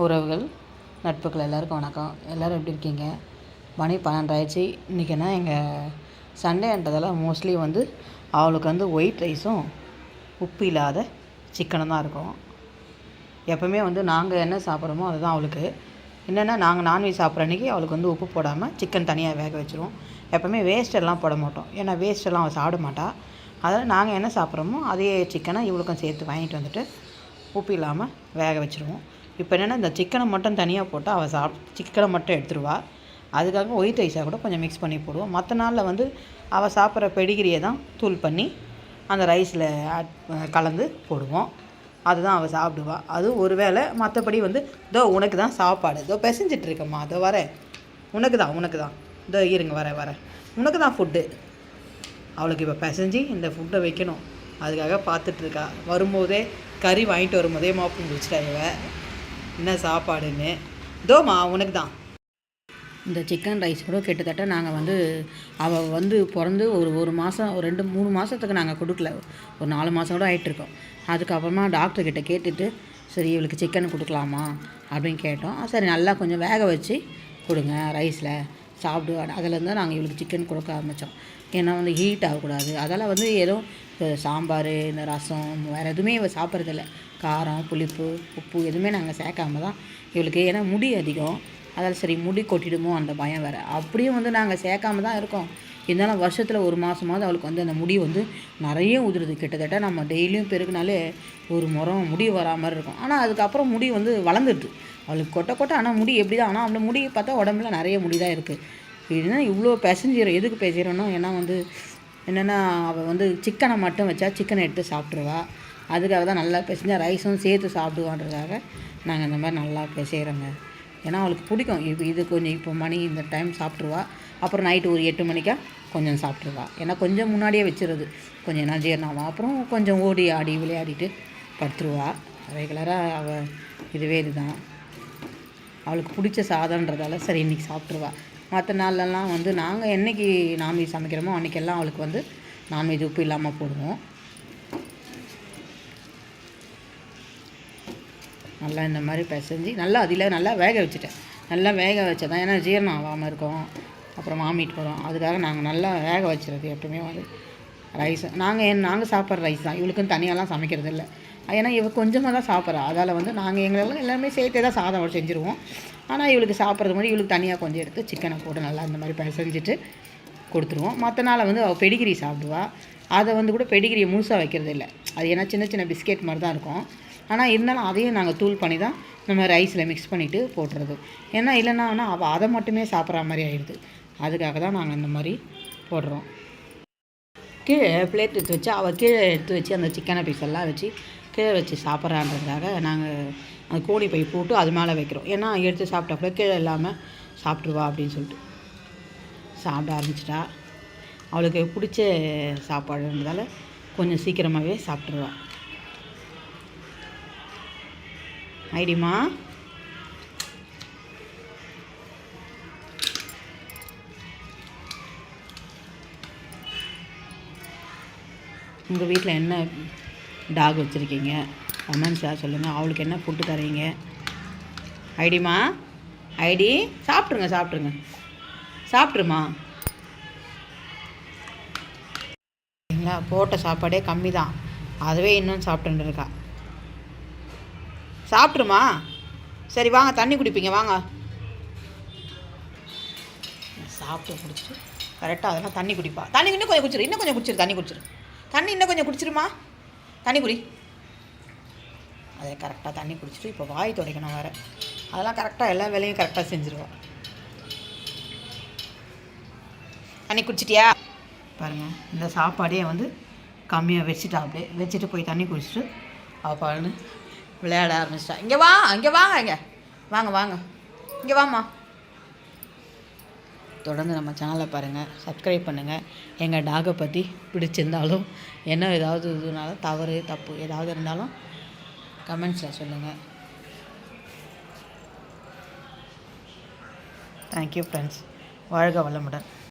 உறவுகள் நட்புகள் எல்லாருக்கும் வணக்கம். எல்லோரும் எப்படி இருக்கீங்க? மணி பன்னெண்டாயிடுச்சு. இன்றைக்கி என்ன? எங்கள் சண்டேன்றதால மோஸ்ட்லி வந்து அவளுக்கு வந்து ஒயிட் ரைஸும் உப்பு இல்லாத சிக்கனும் தான் இருக்கும். எப்போவுமே வந்து நாங்கள் என்ன சாப்பிட்றோமோ அதுதான் அவளுக்கு. என்னென்னா நாங்கள் நான்வெஜ் சாப்பிட்ற அன்றைக்கி அவளுக்கு வந்து உப்பு போடாமல் சிக்கன் தனியாக வேக வச்சுருவோம். எப்போவுமே வேஸ்ட்டெல்லாம் போட மாட்டோம். ஏன்னா வேஸ்ட்டெல்லாம் அவள் சாப்பிட மாட்டாள் அதனால் நாங்கள் என்ன சாப்பிட்றோமோ அதே சிக்கனை இவளுக்கும் சேர்த்து வாங்கிட்டு வந்துட்டு உப்பு இல்லாமல் வேக வச்சுருவோம். இப்போ என்னென்னா இந்த சிக்கனை மட்டும் தனியாக போட்டு அவள் சாப் சிக்கனை மட்டும் எடுத்துருவா. அதுக்காக ஒயிட் ரைஸாக கூட கொஞ்சம் மிக்ஸ் பண்ணி போடுவோம். மற்ற நாளில் வந்து அவள் சாப்பிட்ற பெடிகிரியை தான் தூள் பண்ணி அந்த ரைஸில் கலந்து போடுவோம். அதுதான் அவள் சாப்பிடுவா. அது ஒரு வேளை மற்றபடி வந்து இதோ உனக்கு தான் சாப்பாடு. இதோ பிசைஞ்சிட்ருக்கம்மா அதோ வர. உனக்கு தான் உனக்கு தான். இதோ இருங்க வரேன் வரேன் உனக்கு தான் ஃபுட்டு அவளுக்கு இப்போ பிசைஞ்சு இந்த ஃபுட்டை வைக்கணும். அதுக்காக பார்த்துட்ருக்கா வரும்போதே கறி வாங்கிட்டு வரும்போதே மாப்பு முடிச்சிட்டா இவ. என்ன சாப்பாடுன்னு? தோமா உனக்கு தான் இந்த சிக்கன் ரைஸ் கூட கிட்டத்தட்ட நாங்கள் வந்து அவள் வந்து பிறந்து ஒரு ஒரு மாதம் ஒரு ரெண்டு மூணு மாதத்துக்கு நாங்கள் கொடுக்கல. ஒரு நாலு மாதம் கூட ஆகிட்டுருக்கோம் அதுக்கப்புறமா டாக்டர்கிட்ட கேட்டுட்டு சரி இவளுக்கு சிக்கன் கொடுக்கலாமா? அப்படின்னு கேட்டோம். சரி நல்லா கொஞ்சம் வேக வச்சு கொடுங்க ரைஸில் சாப்பிடுவாடு அதிலேருந்து நாங்கள் இவளுக்கு சிக்கன் கொடுக்க ஆரம்பித்தோம் ஏன்னா வந்து ஹீட் ஆகக்கூடாது. அதெல்லாம் வந்து ஏதோ சாம்பார் இந்த ரசம் வேறு எதுவுமே இவள் சாப்பிட்றதில்ல. காரம் புளிப்பு உப்பு எதுவுமே நாங்கள் சேர்க்காம தான் இவளுக்கு. ஏன்னா முடி அதிகம். அதால் சரி முடி கொட்டிடுமோ அந்த பயம் வேறு. அப்படியும் வந்து நாங்கள் சேர்க்காம தான் இருக்கோம். இருந்தாலும் வருஷத்தில் ஒரு மாதமாவது அவளுக்கு வந்து அந்த முடி வந்து நிறைய உதிருது. கிட்டத்தட்ட நம்ம டெய்லியும் பெருக்குனாலே ஒரு முறம் முடி வரா மாதிரி இருக்கும். ஆனால் அதுக்கப்புறம் முடி வந்து வளர்ந்துடுது. அவளுக்கு கொட்ட கொட்ட ஆனால் முடி எப்படி தான் ஆனால் அந்த முடி பார்த்தா உடம்புல நிறைய முடி தான் இருக்குது இதுனா இவ்வளோ பேசஞ்சர் எதுக்கு பேசுகிறோன்னா ஏன்னா வந்து என்னென்னா அவள் வந்து சிக்கனை மட்டும் வச்சா சிக்கனை எடுத்து சாப்பிட்ருவா அதுக்காக தான் நல்லா பிசைஞ்சா ரைஸும் சேர்த்து சாப்பிடுவான்றதுக்காக நாங்கள் இந்த மாதிரி நல்லா செய்கிறோங்க ஏன்னா அவளுக்கு பிடிக்கும். இப்போ இது கொஞ்சம் இப்போ மணி இந்த டைம் சாப்பிட்ருவா அப்புறம் நைட்டு ஒரு எட்டு மணிக்கா கொஞ்சம் சாப்பிட்ருவா ஏன்னா கொஞ்சம் முன்னாடியே வச்சுருது. கொஞ்சம் என்ன ஜீரணம் அப்புறம் கொஞ்சம் ஓடி ஆடி விளையாடிட்டு படுத்துருவா. ரெகுலராக அவள் இதுவே இதுதான். அவளுக்கு பிடிச்ச சாதன்றதால சரி இன்றைக்கி சாப்பிட்ருவா மற்ற நாள்லலாம் வந்து நாங்கள் என்றைக்கு நான்வெஜ் சமைக்கிறோமோ அன்றைக்கெல்லாம் அவளுக்கு வந்து நான்வெஜ் உப்பு இல்லாமல் போடுவோம். நல்லா இந்த மாதிரி பிசைஞ்சு நல்லா அதில் நல்லா வேக வச்சுட்டேன். நல்லா வேக வச்சதான் ஏன்னா ஜீரணம் ஆகாமல் இருக்கும். அப்புறம் வாமிட் வரும். அதுக்காக நாங்கள் நல்லா வேக வச்சுறது எப்பவுமே வந்து ரைஸ் நாங்கள் என் நாங்கள் சாப்பிட்ற ரைஸ் தான். இவளுக்குன்னு தனியாலாம் சமைக்கிறது இல்லை. ஏன்னா இவ கொஞ்சமாக தான் சாப்பிட்றா. அதால் வந்து நாங்கள் எங்களெல்லாம் எல்லாமே சேர்த்தே தான் சாதம் செஞ்சுருவோம். ஆனால் இவளுக்கு சாப்பிட்றது மாதிரி இவளுக்கு தனியாக கொஞ்சம் எடுத்து சிக்கனை போட்டு நல்லா இந்த மாதிரி பிசைஞ்சிட்டு கொடுத்துருவோம். மற்ற நாளை வந்து அவள் பெடிகிரி சாப்பிடுவா. அதை வந்து கூட பெடிகிரியை முழுசாக வைக்கிறது இல்லை. அது ஏன்னா சின்ன சின்ன பிஸ்கெட் மாதிரி தான் இருக்கும். ஆனால் இருந்தாலும் அதையும் நாங்கள் தூள் பண்ணி தான் நம்ம ரைஸில் மிக்ஸ் பண்ணிவிட்டு போட்டுறது. ஏன்னா இல்லைன்னா ஆனால் அவள் அதை மட்டுமே சாப்பிட்ற மாதிரி ஆயிடுது. அதுக்காக தான் நாங்கள் இந்த மாதிரி போடுறோம். கீழே பிளேட் எடுத்து வச்சு அவள் கீழே எடுத்து வச்சு அந்த சிக்கனை பீஸ் எல்லாம் வச்சு கீழே வச்சு சாப்பிட்றான்றதுக்காக நாங்கள் அந்த கோழி பை போட்டு அது மேலே வைக்கிறோம். ஏன்னா எடுத்து சாப்பிட்டா கூட கீழே இல்லாமல் சாப்பிட்ருவா அப்படின்னு சொல்லிட்டு. சாப்பிட ஆரம்பிச்சிட்டா. அவளுக்கு பிடிச்ச சாப்பாடுன்றதால கொஞ்சம் சீக்கிரமாகவே சாப்பிட்ருவாள் ஐடிமா. உங்கள் வீட்டில் என்ன டாக் வச்சுருக்கீங்க? கமெண்ட்ஸாக சொல்லுங்கள் அவளுக்கு என்ன ஃபுட்டு தரீங்க? ஐடிமா? ஐடி சாப்பிட்ருங்க சாப்பிட்ருங்க சாப்பிட்ருமா சரிங்களா போட்ட சாப்பாடே கம்மி தான் அதுவே இன்னும் சாப்பிட்டுருக்கா சாப்பிட்ருமா சரி வாங்க தண்ணி குடிப்பீங்க வாங்க. சாப்பிட்டு குடிச்சிட்டு கரெக்டாக அதெல்லாம் தண்ணி குடிப்பா. தண்ணி இன்னும் கொஞ்சம் குடிச்சிரு இன்னும் கொஞ்சம் குடிச்சிரு தண்ணி குடிச்சிரு. தண்ணி இன்னும் கொஞ்சம் குடிச்சிருமா? தண்ணி குடி. அதை கரெக்டாக தண்ணி குடிச்சிட்டு இப்போ வாய் துடைக்கணும் வேறு. அதெல்லாம் கரெக்டாக எல்லா வேலையும் கரெக்டாக செஞ்சுருவோம் தண்ணி குடிச்சிட்டியா? பாருங்கள் இந்த சாப்பாடே வந்து கம்மியாக வச்சுட்டா அப்படியே வச்சுட்டு போய் தண்ணி குடிச்சிட்டு அவள் பாருன்னு விளையாட ஆரம்பிச்சிட்டா. இங்கே வா இங்கே வாங்க இங்கே. வாங்க வாங்க. இங்கே வாம்மா. தொடர்ந்து நம்ம சேனலை பாருங்கள் சப்ஸ்கிரைப் பண்ணுங்கள் எங்கள் டாகை பற்றி பிடிச்சிருந்தாலும் என்ன ஏதாவது இதுனாலும் தவறு தப்பு ஏதாவது இருந்தாலும் கமெண்ட்ஸில் சொல்லுங்கள் தேங்க்யூ ஃப்ரெண்ட்ஸ் வாழ்க வளமுடன்.